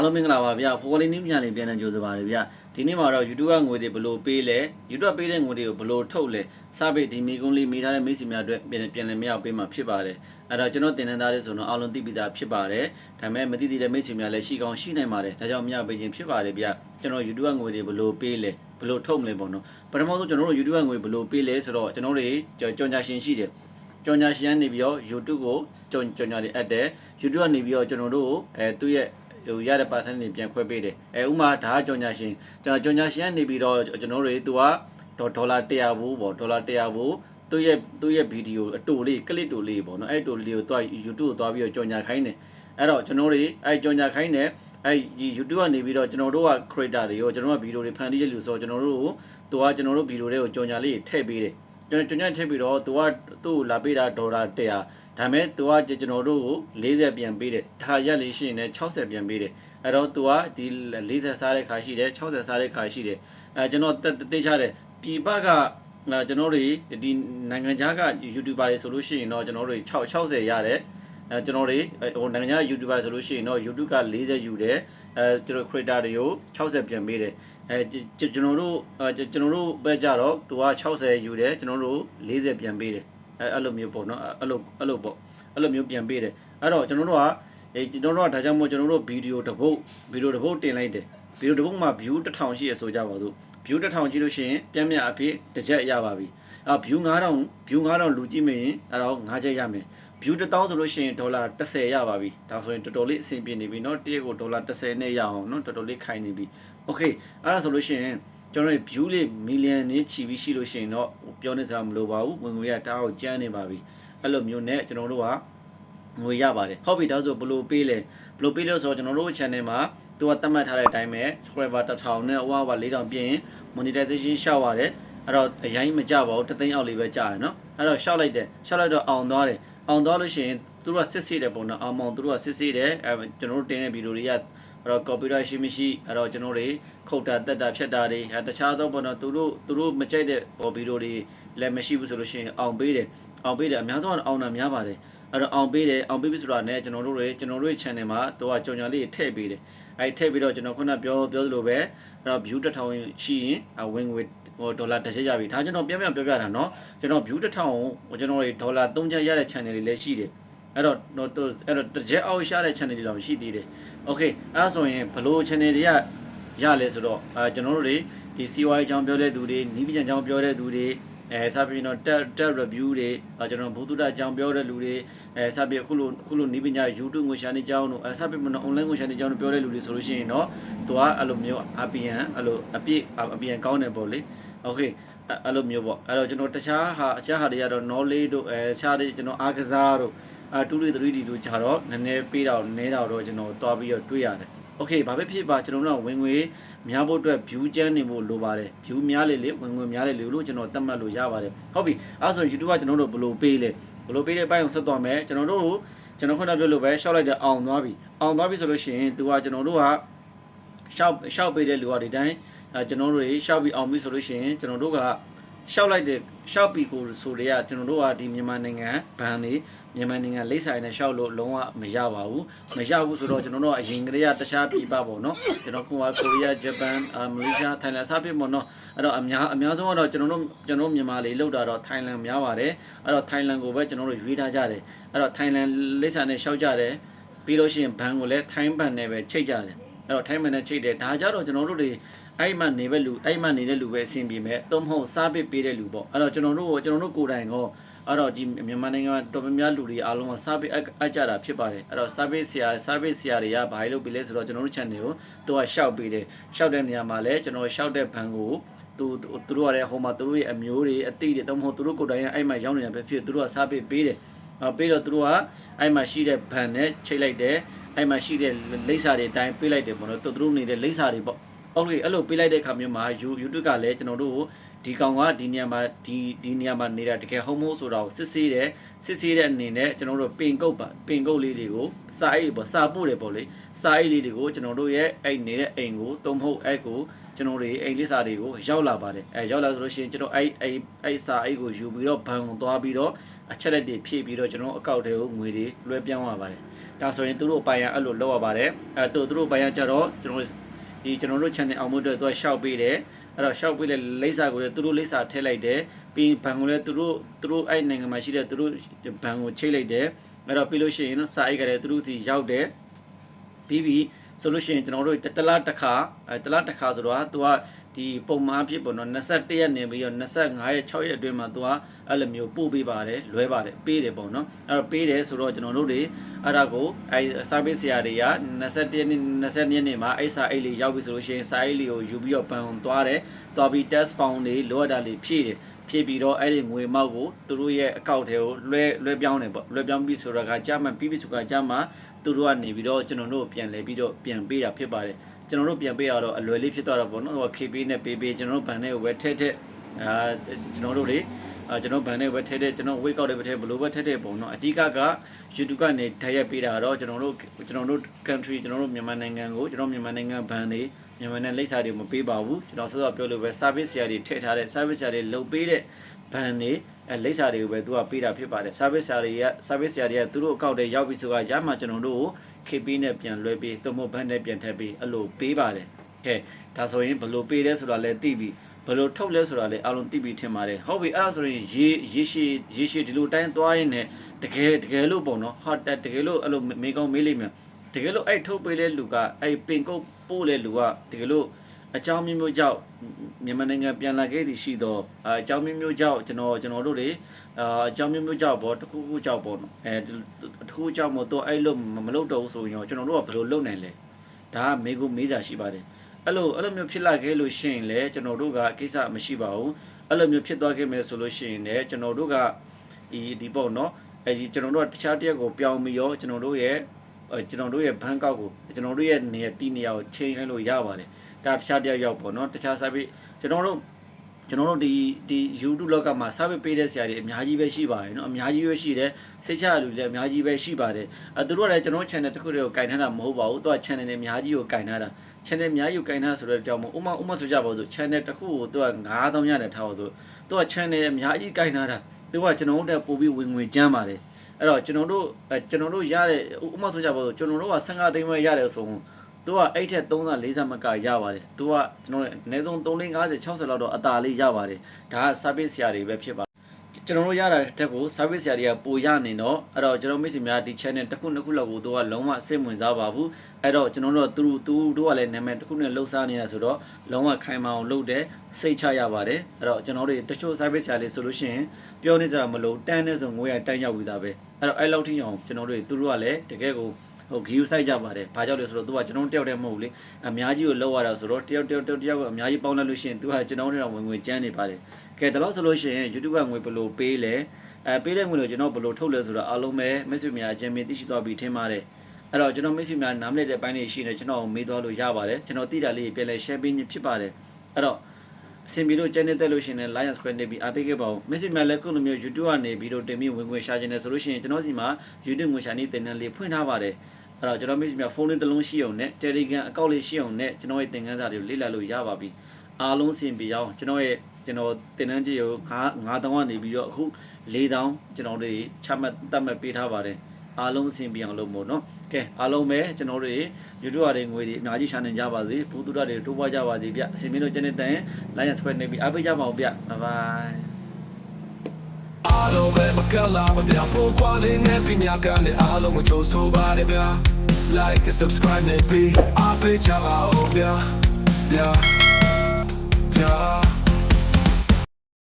အားလုံးမင်္ဂလာပါဗျာဖိုးလေးနည်းပြန်လေးပြန်နေကြိုဆိုပါရဗျာဒီနေ့မှာတော့ YouTube ကငွေတွေဘယ်လိုပေးလဲ YouTube ပေးတဲ့ငွေတွေကိုဘယ်လိုထုတ်လဲစပိတ်ဒီမီကုန်းလေးမိထားတဲ့မိတ်ဆွေများအတွက်ပြန်ပြန်လည်မရောက်ပေးမှာဖြစ်ပါတယ်အဲ့တော့ကျွန်တော်တင်နေသားလေးဆိုတော့အားလုံးသိပြီးသားဖြစ်ပါတယ်ဒါပေမဲ့မသိသေးတဲ့မိတ်ဆွေများလည်းရှိကောင်းရှိနိုင်ပါတယ်ဒါကြောင့်မရပေးခြင်းဖြစ်ပါတယ်ဗျာကျွန်တော် YouTube ကငွေတွေဘယ်လိုပေးလဲဘယ်လိုထုတ်မလဲပေါ့နော်ပထမဆုံးကျွန်တော်တို့ YouTube ကငွေဘယ်လိုပေးလဲဆိုတော့ကျွန်တော်တို့ကြော်ညာရှင်ရှိတယ်ကြော်ညာရှင်ကနေပြီးတော့ YouTube ကိုကြော်ကြော်ညာတွေအပ်တယ် YouTube ကနေပြီးတော့ကျွန်တော်တို့အဲသူ့ရဲ့ ဟိုရတဲ့ percent တွေပြန်ခွဲပေးတယ်အဲဥမာဒါကကြော်ညာရှင်ကျွန်တော်ကြော်ညာရှင်ကနေပြီးတော့ကျွန်တော်တို့သူကဒေါ်လာ100ဘူးပေါ့ဒေါ်လာ100ဘူးသူ့ရဲ့သူ့ရဲ့ဗီဒီယိုအတူလေးကလစ်တူလေးပေါ့နော်အဲ့တူလေးကိုသူက YouTube ကိုသွားပြီးတော့ကြော်ညာခိုင်းတယ်အဲ့တော့ကျွန်တော်တို့အဲ့ကြော်ညာခိုင်းတယ်အဲ့ဒီ YouTube ကနေပြီးတော့ကျွန်တော်တို့က creator တွေရောကျွန်တော်တို့ကဗီဒီယိုတွေဖန်တီးရလို့ဆိုတော့ကျွန်တော်တို့ကိုသူကကျွန်တော်တို့ဗီဒီယိုတွေကိုကြော်ညာလေးထည့်ပေးတယ်ကျွန်တော်ကျွန်တော်ထည့်ပြီးတော့သူကသူ့ကိုလာပေးတာဒေါ်လာ100 ဒါမဲ့သူကကျွန်တော်တို့ကို40ပြန်ပေးတယ်ဒါရက်လေးရှိရင်လည်း60ပြန်ပေးတယ်အဲ့တော့သူကဒီ40စားတဲ့ခါရှိတယ်60စားတဲ့ခါရှိတယ်အဲကျွန်တော်တက်တေးချတယ်ပြည်ပကကျွန်တော်တို့ဒီနိုင်ငံခြားက YouTuber တွေဆိုလို့ရှိရင်တော့ကျွန်တော်တို့6 60ရတယ်အဲကျွန်တော်တွေဟိုနိုင်ငံခြား YouTuber ဆိုလို့ရှိရင်တော့ YouTube က40ယူတယ်အဲကျွန်တော် creator တွေကို60ပြန်ပေးတယ်အဲကျွန်တော်တို့ကျွန်တော်တို့ဘက်ကြတော့သူက60ယူတယ်ကျွန်တော်တို့40ပြန်ပေးတယ် အဲအဲ့လိုမျိုးပေါ့နော်အဲ့လိုအဲ့လိုပေါ့အဲ့လိုမျိုးပြန်ပေးတယ်အဲ့တော့ကျွန်တော်တို့ကအဲကျွန်တော်တို့ကဒါကြောင့်မို့ကျွန်တော်တို့ဗီဒီယိုတစ်ပုတ်ဗီဒီယိုတစ်ပုတ်တင်လိုက်တယ်ဗီဒီယိုတစ်ပုတ်မှာ view 1000ရှိရဆိုကြပါစို့ view 1000ကြည့်လို့ရှိရင်ပြန်မြအဖြစ်တစ်ချက်ရပါပြီအဲ view 9000 view 9000လူကြည့်မရင်အဲ့တော့9ချက်ရမယ် view 1000ဆိုလို့ရှိရင်ဒေါ်လာ30ရပါပြီဒါဆိုရင်တော်တော်လေးအဆင်ပြေနေပြီเนาะတရက်ကိုဒေါ်လာ30နဲ့ရအောင်เนาะတော်တော်လေးခိုင်နေပြီ okay အဲ့ဒါဆိုလို့ရှိရင် ကျွန်တော်တို့ view လေးမီလီယံနေချီပြီးရှိလို့ရှိရင်တော့ပြောနေစရာမလိုပါဘူးဝင်ငွေရတအားကိုကျန်းနေပါပြီအဲ့လိုမျိုးနဲ့ကျွန်တော်တို့ကငွေရပါတယ်ဟုတ်ပြီဒါဆိုဘယ်လိုပေးလဲဘယ်လိုပေးလို့ဆိုတော့ကျွန်တော်တို့ channel မှာသူကသတ်မှတ်ထားတဲ့အတိုင်းပဲ subscriber 1000နဲ့ wow 4000ပြင် monetization ရှောက်ရတယ်အဲ့တော့အရင်မကြပါဘူးတသိန်းအောက်လေးပဲကြာရယ်နော်အဲ့တော့ရှောက်လိုက်တယ်ရှောက်လိုက်တော့အောင်သွားတယ်အောင်သွားလို့ရှိရင်သူတို့ကစစ်ဆေးတယ်ပုံနော်အောင်မောင်သူတို့ကစစ်ဆေးတယ်အဲကျွန်တော်တို့တင်တဲ့ဗီဒီယိုတွေက အဲ့တော့ copyright ရှိမရှိအဲ့တော့ကျွန်တော်တွေခုတ်တာတက်တာဖြတ်တာတွေအဲတခြားသောပေါ့နော်သူတို့သူတို့မကြိုက်တဲ့ဗီဒီယိုတွေလည်းမရှိဘူးဆိုလို့ရှိရင်အောင်ပေးတယ်အောင်ပေးတယ်အများဆုံးကတော့အောင်တာများပါတယ်အဲ့တော့အောင်ပေးတယ်အောင်ပေးပြီဆိုတာနဲ့ကျွန်တော်တို့တွေကျွန်တော်တို့ရဲ့ channel မှာသူကကြော်ညာလေးထည့်ပေးတယ်အဲ့ထည့်ပြီးတော့ကျွန်တော်ခုနပြောပြောသလိုပဲအဲ့တော့ view တစ်ထောင်ရှိရင်ဝင်ငွေဟိုဒေါ်လာတစ်ချက်ရပြီဒါကျွန်တော်ပြန်ပြန်ပြောပြတာเนาะကျွန်တော် view တစ်ထောင်ကိုကျွန်တော်တွေဒေါ်လာ3ချက်ရတဲ့ channel တွေလည်းရှိတယ် အဲ့တော့တော့အဲ့တော့တစ်ချက်အောက်ရှာတဲ့ channel တွေတော့ရှိသေးတယ်။ Okay အဲ့ဒါဆိုရင်ဘလို့ channel တွေကရလဲဆိုတော့အဲကျွန်တော်တို့တွေဒီ CY အကြောင်းပြောတဲ့သူတွေနီးပညာအကြောင်းပြောတဲ့သူတွေအဲစပြီးတော့ tab tab review တွေကျွန်တော်ဘုသူတအကြောင်းပြောတဲ့လူတွေအဲစပြီးအခုလိုအခုလိုနီးပညာ YouTube ကိုရှာနေကြောင်းတို့အဲစပြီးမနော် online ကိုရှာနေကြောင်းတို့ပြောတဲ့လူတွေဆိုလို့ရှိရင်တော့သူကအဲ့လိုမျိုး APN အဲ့လိုအပြည့် APN ကောင်းတယ်ပေါ့လေ။ Okay အဲ့လိုမျိုးပေါ့အဲ့တော့ကျွန်တော်တခြားဟာအခြားဟာတွေကတော့ knowledge တို့အဲအခြားတွေကျွန်တော်အားကစားတို့ အဲ2 3 3တို့ကြတော့နည်းနည်းပေးတော့နည်းတော့တော့ကျွန်တော်တွားပြီးတော့တွေးရတယ်โอเคဘာပဲဖြစ်ပါကျွန်တော်တို့ကဝင်ငွေများဖို့အတွက် view ကျန်းနေဖို့လိုပါတယ် view များလေလေဝင်ငွေများလေလေလို့ကျွန်တော်သတ်မှတ်လို့ရပါတယ်ဟုတ်ပြီအဲဆို YouTube ကကျွန်တော်တို့ဘယ်လိုပေးလဲဘယ်လိုပေးတဲ့ဘိုင်းကိုဆက်သွားမယ်ကျွန်တော်တို့ကျွန်တော်ခုနပြောလို့ပဲရှောက်လိုက်တဲ့အောင်သွားပြီအောင်သွားပြီဆိုလို့ရှိရင်သူကကျွန်တော်တို့ကရှောက်ရှောက်ပေးတဲ့လူကဒီတိုင်းအဲကျွန်တော်တို့ရှောက်ပြီးအောင်ပြီဆိုလို့ရှိရင်ကျွန်တော်တို့ကရှောက်လိုက်တဲ့ရှောက်ပြီးကိုဆိုတွေကကျွန်တော်တို့ကဒီမြန်မာနိုင်ငံဘန်နေ မြန်မာနိုင်ငံလိပ်ဆိုင်နဲ့ရှောက်လို့လုံးဝမရပါဘူးမရဘူးဆိုတော့ကျွန်တော်တို့အရင်ကတည်းကတခြားပြည်ပပေါ့နော်ကျွန်တော်ကကိုရီးယားဂျပန်မလေးရှားထိုင်းလန်စသဖြင့်ပေါ့နော်အဲ့တော့အများအများဆုံးကတော့ကျွန်တော်တို့ကျွန်တော်မြန်မာလေးလောက်တာတော့ထိုင်းလန်များပါတယ်အဲ့တော့ထိုင်းလန်ကိုပဲကျွန်တော်တို့ရွေးထားကြတယ်အဲ့တော့ထိုင်းလန်လိပ်ဆိုင်နဲ့ရှောက်ကြတယ်ပြီးလို့ရှိရင်ဘန်ကိုလည်းထိုင်းဘန်နဲ့ပဲချိတ်ကြတယ်အဲ့တော့ထိုင်းဘန်နဲ့ချိတ်တယ်ဒါကြတော့ကျွန်တော်တို့တွေအဲ့မှနေပဲလူအဲ့မှနေတဲ့လူပဲအဆင်ပြေမဲ့သို့မဟုတ်စားပစ်ပေးတဲ့လူပေါ့အဲ့တော့ကျွန်တော်တို့ကျွန်တော်တို့ကိုယ်တိုင်ကော အဲ့တော့ဒီမြန်မာနိုင်ငံမှာတော်များများလူတွေအားလုံးက service အကြတာဖြစ်ပါတယ်အဲ့တော့ service ဆရာ service ဆရာတွေကဘာလို့ပြီးလဲဆိုတော့ကျွန်တော်တို့ channel ကိုသူကရှောက်ပေးတယ်ရှောက်တဲ့နေရာမှာလည်းကျွန်တော်ရှောက်တဲ့ဘန်ကိုသူသူတို့ကလည်းဟိုမှာသူတို့ရဲ့အမျိုးတွေအတိတွေတော့မဟုတ်သူတို့ကိုယ်တိုင်အဲ့မှာရောက်နေတာပဲဖြစ်သူတို့က service ပေးတယ်အပေးတော့သူတို့ကအဲ့မှာရှိတဲ့ဘန်နဲ့ချိတ်လိုက်တယ်အဲ့မှာရှိတဲ့လိပ်စာတွေအတိုင်းပေးလိုက်တယ်ပေါ့နော်သူတို့နေတဲ့လိပ်စာတွေပေါ့ ဟုတ်ပြီအဲ့လိုပေးလိုက်တဲ့ခါမျိုးမှာ YouTube ကလည်းကျွန်တော်တို့ကိုဒီကောင်ကဒီနေရာမှာဒီဒီနေရာမှာနေတာတကယ်ဟုတ်မဟုတ်ဆိုတော့စစ်ဆေးတယ်စစ်ဆေးတဲ့အနေနဲ့ကျွန်တော်တို့ပင်ကုတ်ပါပင်ကုတ်လေးတွေကိုစာအိတ်ပေါ့စာပို့တယ်ပေါ့လေစာအိတ်လေးတွေကိုကျွန်တော်တို့ရဲ့အဲ့နေတဲ့အိမ်ကိုတုံးဟုတ်အဲ့ကိုကျွန်တော်တို့အိမ်လေးစာတွေကိုရောက်လာပါတယ်အဲရောက်လာဆိုလို့ရှိရင်ကျွန်တော်အဲ့အဲ့အဲ့စာအိတ်ကိုယူပြီးတော့ဘဏ်ကိုသွားပြီးတော့အချက်လက်တွေဖြည့်ပြီးတော့ကျွန်တော်အကောင့်တွေကိုငွေတွေလွှဲပြောင်းရပါတယ်ဒါဆိုရင်သူတို့ပိုင်ရအဲ့လိုလုပ်ရပါတယ်အဲသူတို့ပိုင်ရကြတော့ကျွန်တော် ဒီကျွန်တော်တို့ channel အောင်ဖို့အတွက်သူကရှောက်ပေးတယ်အဲ့တော့ရှောက်ပေးတဲ့လိပ်စာကိုလည်းသူတို့လိပ်စာထည့်လိုက်တယ်ပြီးရင်ဘဏ်ကိုလည်းသူတို့သူတို့အဲ့နိုင်ငံမှာရှိတဲ့သူတို့ဘဏ်ကိုချိတ်လိုက်တယ်အဲ့တော့ပြီးလို့ရှိရင်စာအိတ်ကလည်းသူတို့စီရောက်တယ်ပြီးပြီ ဆိုလို့ရှိရင်ကျွန်တော်တို့တတလားတစ်ခါအဲတလားတစ်ခါဆိုတော့သူကဒီပုံမှန်အဖြစ်ပေါ့နော်21ရက်နေပြီးတော့25ရက်6ရက်အတွင်းမှာသူကအဲ့လိုမျိုးပို့ပေးပါတယ်လွဲပါတယ်ပေးတယ်ပေါ့နော်အဲ့တော့ပေးတယ်ဆိုတော့ကျွန်တော်တို့တွေအဲ့ဒါကိုအဲ service ဆရာတွေက21ရက်နေ့20ရက်နေ့မှာအဲ့စာအိတ်လေးရောက်ပြီဆိုလို့ရှိရင်စာအိတ်လေးကိုယူပြီးတော့ပန်သွားတယ်သွားပြီး test pound လေးလိုအပ်တာလေးဖြည့်တယ် ဖြည့်ပြီးတော့အဲ့ဒီငွေမောက်ကိုသူတို့ရဲ့အကောင့်ထဲကိုလွှဲလွှဲပြောင်းတယ်ပေါ့လွှဲပြောင်းပြီးဆိုတော့ကကြာမှပြီးပြီဆိုတော့ကြာမှသူတို့ကနေပြီးတော့ကျွန်တော်တို့ပြန်လဲပြီးတော့ပြန်ပေးတာဖြစ်ပါတယ်ကျွန်တော်တို့ပြန်ပေးရတော့အလွယ်လေးဖြစ်သွားတော့ပေါ့နော်ဟို KP နဲ့ပေးပေးကျွန်တော်တို့ဘဏ်ထဲကိုပဲထည့်ထည့်အာကျွန်တော်တို့တွေအာ ကျွန်တော်ဘဏ်ထဲပဲထည့်ထည့်ကျွန်တော် wake out တွေပဲထည့်ဘလို့ပဲထည့်ထည့်ပုံတော့အဓိကက YouTube ကနေဓာတ်ရိုက်ပေးတာတော့ကျွန်တော်တို့ကျွန်တော်တို့ country ကျွန်တော်တို့မြန်မာနိုင်ငံကိုကျွန်တော်မြန်မာနိုင်ငံဘဏ်တွေမြန်မာနိုင်ငံလိပ်စာတွေမပေးပါဘူးကျွန်တော်ဆောစောပြောလို့ပဲ service ဆရာတွေထည့်ထားတဲ့ service ဆရာတွေလုပ်ပေးတဲ့ဘဏ်တွေအဲလိပ်စာတွေကိုပဲသူကပေးတာဖြစ်ပါတယ် service ဆရာတွေက service ဆရာတွေကသူတို့အကောင့်တွေရောက်ပြီဆိုတော့ရမှကျွန်တော်တို့ကို KP နဲ့ပြန်လွှဲပေးတုံမို့ဘဏ်နဲ့ပြန်ထည့်ပေးအဲ့လိုပေးပါတယ်ကဲဒါဆိုရင်ဘယ်လိုပေးလဲဆိုတာလည်းသိပြီ ဘယ်လိုထုတ်လဲဆိုတာလည်းအားလုံးသိပြီထင်ပါတယ်ဟုတ်ပြီအဲ့ဒါဆိုရင်ရေရေရှည်ရေရှည်ဒီလိုတိုင်းသွားရင်လည်းတကယ်တကယ်လို့ပေါ့နော်ဟောတကယ်လို့အဲ့လိုမေကောင်းမေးလိမ့်မယ်တကယ်လို့အဲ့ထုတ်ပေးတဲ့လူကအဲ့ပင်ကုတ်ပို့တဲ့လူကတကယ်လို့အကြောင်းမျိုးမျိုးကြောင့်မြန်မာနိုင်ငံပြန်လာခဲ့သည်ရှိတော့အအကြောင်းမျိုးမျိုးကြောင့်ကျွန်တော်ကျွန်တော်တို့တွေအာအကြောင်းမျိုးမျိုးကြောင့်ပေါ့တခုခုကြောင့်ပေါ့နော်အဲတခုခုကြောင့်မို့တော့အဲ့လိုမလုပ်တော့ဘူးဆိုရင်ကျွန်တော်တို့ကဘယ်လိုလုပ်နိုင်လဲဒါကမေကိုမေးစာရှိပါတယ် အဲ့လိုအဲ့လိုမျိုးဖြစ်လာခဲ့လို့ရှိရင်လည်းကျွန်တော်တို့ကကိစ္စမရှိပါဘူးအဲ့လိုမျိုးဖြစ်သွားခဲ့မယ်ဆိုလို့ရှိရင်လည်းကျွန်တော်တို့ကဒီဒီပေါ့နော်အဲဒီကျွန်တော်တို့ကတခြားတရက်ကိုပြောင်းပြီးရောကျွန်တော်တို့ရဲ့အဲကျွန်တော်တို့ရဲ့ဘန်ကောက်ကိုကျွန်တော်တို့ရဲ့နေတီနေရာကိုချိန်လိုက်လို့ရပါတယ်ဒါတခြားတရက်ရောက်ပေါ့နော်တခြား service ကျွန်တော်တို့ ကျွန်တော်တို့ဒီဒီ YouTube လောကမှာ service ပေးတဲ့ဆရာတွေအများကြီးပဲရှိပါတယ်เนาะအများကြီးပဲရှိတယ်စိတ်ချရလူတွေလည်းအများကြီးပဲရှိပါတယ်အဲသူတို့ကလည်းကျွန်တော် channel တစ်ခုတည်းကိုကင်ထားတာမဟုတ်ပါဘူးသူက channel တွေအများကြီးကိုကင်ထားတာ channel အများကြီးကိုကင်ထားဆိုတော့ကြောင့်မို့ဥမာဥမာဆိုကြပါစို့ channel တစ်ခုကိုသူက9000ရတယ်ထားပါစို့သူက channel အများကြီးကင်ထားတာသူကကျွန်တော်တို့တက်ပို့ပြီးဝင်ငွေကျမ်းပါတယ်အဲ့တော့ကျွန်တော်တို့အဲကျွန်တော်တို့ရတဲ့ဥမာဆိုကြပါစို့ကျွန်တော်တို့က15သိန်းပဲရတယ်ဆိုရင် သူကအဲ့ထက်30 40မကရပါတယ်သူကကျွန်တော်တို့အနည်းဆုံး3 50 60လောက်တော့အသာလေးရပါတယ်ဒါက service ဆရာတွေပဲဖြစ်ပါကျွန်တော်တို့ရတာတက်ကို service ဆရာတွေကပိုရနေတော့အဲ့တော့ကျွန်တော်မိတ်ဆွေများဒီ channel တစ်ခုနှစ်ခုလောက်ကိုသူကလုံးဝစိတ်ဝင်စားပါဘူးအဲ့တော့ကျွန်တော်တို့သူသူတို့ကလည်းနာမည်တစ်ခုနဲ့လှုပ်ရှားနေတာဆိုတော့လုံးဝခိုင်မာအောင်လုပ်တယ်စိတ်ချရပါတယ်အဲ့တော့ကျွန်တော်တို့တချို့ service ဆရာလေးဆိုလို့ရှိရင်ပြောနေကြတာမလို့တန်းနေဆိုငွေရတန်းရောက်ပြီးသားပဲအဲ့တော့အဲ့လောက်ထိအောင်ကျွန်တော်တို့သူတို့ကလည်းတကယ်ကို ဟိုဂီယူဆိုင်ကြပါတယ်။ဘာကြောင့်လဲဆိုတော့သူကကျွန်တော်တယောက်တည်းမဟုတ်ဘူးလေ။အများကြီးကိုလောက်ရတာဆိုတော့တယောက်တယောက်တယောက်တယောက်ကအများကြီးပေါင်းလိုက်လို့ရှိရင်သူကကျွန်တော်တို့တော့ဝင်ငွေကျန်းနေပါတယ်။ကဲဒါလို့ဆိုလို့ရှိရင် YouTube ကငွေဘယ်လိုပေးလဲ။အဲပေးတဲ့ငွေကိုကျွန်တော်ဘယ်လိုထုတ်လဲဆိုတော့အားလုံးပဲမိတ်ဆွေများအချင်းချင်းသိရှိသွားပြီထင်ပါတယ်။အဲ့တော့ကျွန်တော်မိတ်ဆွေများနားမလည်တဲ့ပိုင်းတွေရှိနေကျွန်တော်မေးသွားလို့ရပါတယ်။ကျွန်တော်သိတာလေးပြန်လဲ share ပေးခြင်းဖြစ်ပါတယ်။အဲ့တော့အစင်ပြီးတော့ကျန်နေတဲ့လို့ရှိရင် Lion Square နေပြီးအားပေးခဲ့ပါဦး။ message များလည်းခုလိုမျိုး YouTube ကနေပြီးတော့တင်ပြီးဝင်ငွေရှာခြင်းနဲ့ဆိုလို့ရှိရင်ကျွန်တော်စီမှာ YouTube ငွေရှာနေတင်တဲ့လေးဖွင့်ထားပါတယ်။ အဲ့တော့ကျွန်တော် message များဖုန်းလေးတစ်လုံးရှိအောင်နဲ့ Telegram အကောင့်လေးရှိအောင်နဲ့ကျွန်တော်ရဲ့သင်ခန်းစာတွေကိုလေ့လာလို့ရပါပြီ။အားလုံးစင်ပြီးအောင်ကျွန်တော်ရဲ့ကျွန်တော်တင်တန်းကြီးကို9 9000ကနေပြီးတော့အခု4000ကျွန်တော်တို့ချမှတ်တတ်မှတ်ပေးထားပါတယ်။အားလုံးအဆင်ပြေအောင်လုပ်မို့နော်ကဲအားလုံးပဲကျွန်တော်တို့ YouTube ရတဲ့ငွေတွေအများကြီးရှာနေကြပါစေဘူးသူရတွေတိုးပွားကြပါစေဗျအဆင်ပြေလို့ကျနေတဲ့အတိုင်း Lion Square နေပြီးအားပေးကြပါဦးဗျ Bye bye အား လုံးပဲမကလာမပြဖို့ခွာလေးနဲ့ပြညာကနေအားလုံးကိုချိုးဆိုပါလေဗျာ Like and subscribe နဲ့ be အပေးချပါဦးဗျာဗျာဗျာ